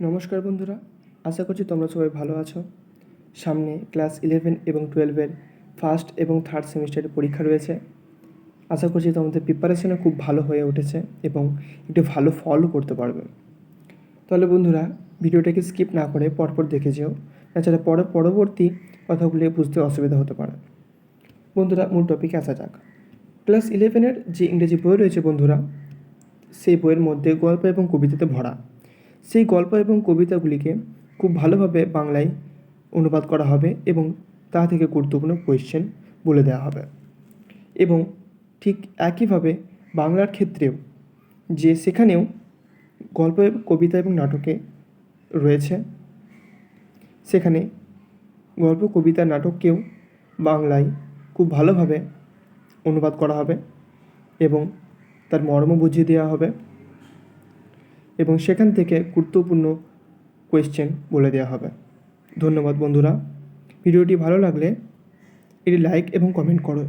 নমস্কার বন্ধুরা, আশা করছি তোমরা সবাই ভালো আছো। সামনে ক্লাস ইলেভেন এবং টুয়েলভের ফার্স্ট এবং থার্ড সেমিস্টারের পরীক্ষা রয়েছে। আশা করছি তোমাদের প্রিপারেশনে খুব ভালো হয়ে উঠেছে এবং একটু ভালো ফলও করতে পারবে। তাহলে বন্ধুরা, ভিডিওটাকে স্কিপ না করে পরপর দেখে যেও। তাছাড়া পরে, পরবর্তী কথাগুলি বুঝতে অসুবিধা হতে পারে। বন্ধুরা, মূল টপিকে আসা যাক। ক্লাস ইলেভেনের যে ইংরেজি বই রয়েছে বন্ধুরা, সেই বইয়ের মধ্যে গল্প এবং কবিতাতে ভরা। সেই গল্প এবং কবিতাগুলিকে খুব ভালোভাবে বাংলায় অনুবাদ করা হবে এবং তা থেকে গুরুত্বপূর্ণ কোয়েশ্চেন বলে দেওয়া হবে। এবং ঠিক একইভাবে বাংলার ক্ষেত্রেও যে সেখানেও গল্প কবিতা এবং নাটকে রয়েছে, সেখানে গল্প, কবিতা, নাটককেও বাংলায় খুব ভালোভাবে অনুবাদ করা হবে এবং তার মর্ম বুঝিয়ে দেওয়া হবে। এবং সেখান থেকে গুরুত্বপূর্ণ কোয়েশ্চেন বলে দেওয়া হবে। ধন্যবাদ বন্ধুরা। ভিডিওটি ভালো লাগলে এটি লাইক এবং কমেন্ট করো।